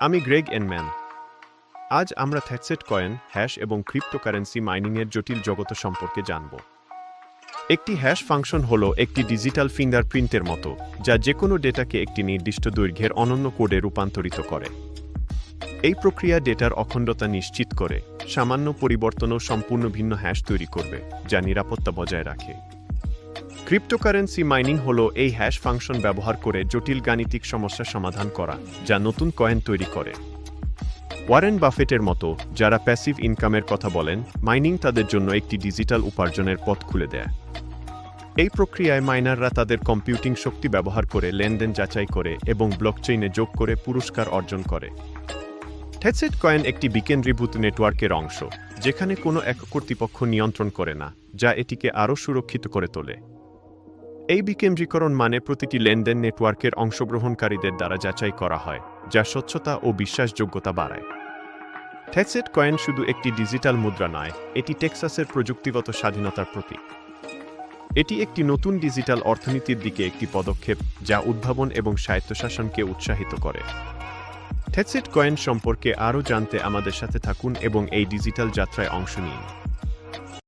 আমি গ্রেগ এনম্যান। আজ আমরা থ্যাটসেট কয়েন, হ্যাশ এবং ক্রিপ্টোকারেন্সি মাইনিংয়ের জটিল জগত সম্পর্কে জানব। একটি হ্যাশ ফাংশন হল একটি ডিজিটাল ফিঙ্গারপ্রিন্টের মতো, যা যে কোনো ডেটাকে একটি নির্দিষ্ট দৈর্ঘ্যের অনন্য কোডে রূপান্তরিত করে। এই প্রক্রিয়া ডেটার অখণ্ডতা নিশ্চিত করে, সামান্য পরিবর্তনও সম্পূর্ণ ভিন্ন হ্যাশ তৈরি করবে, যা নিরাপত্তা বজায় রাখে। ক্রিপ্টোকারেন্সি মাইনিং হল এই হ্যাশ ফাংশন ব্যবহার করে জটিল গাণিতিক সমস্যা সমাধান করা, যা নতুন কয়েন তৈরি করে। ওয়ারেন বাফেটের মতো, যারা প্যাসিভ ইনকামের কথা বলেন মাইনিং তাদের জন্য একটি ডিজিটাল উপার্জনের পথ খুলে দেয়। এই প্রক্রিয়ায় মাইনাররা তাদের কম্পিউটিং শক্তি ব্যবহার করে লেনদেন যাচাই করে এবং ব্লকচেইনে যোগ করে পুরস্কার অর্জন করে। ঠেটসেট কয়েন একটি বিকেন্দ্রীভূত নেটওয়ার্কের অংশ, যেখানে কোনো এক কর্তৃপক্ষ নিয়ন্ত্রণ করে না, যা এটিকে আরও সুরক্ষিত করে তোলে। এই বিকেন্দ্রীকরণ মানে প্রতিটি লেনদেন নেটওয়ার্কের অংশগ্রহণকারীদের দ্বারা যাচাই করা হয়, যা স্বচ্ছতা ও বিশ্বাসযোগ্যতা বাড়ায়। ঠেটসেট কয়েন শুধু একটি ডিজিটাল মুদ্রা নয়, এটি টেক্সাসের প্রযুক্তিগত স্বাধীনতার প্রতীক। এটি একটি নতুন ডিজিটাল অর্থনীতির দিকে একটি পদক্ষেপ, যা উদ্ভাবন এবং স্বায়ত্তশাসনকে উৎসাহিত করে। ঠেটসেট কয়েন সম্পর্কে আরও জানতে আমাদের সাথে থাকুন এবং এই ডিজিটাল যাত্রায় অংশ নিন।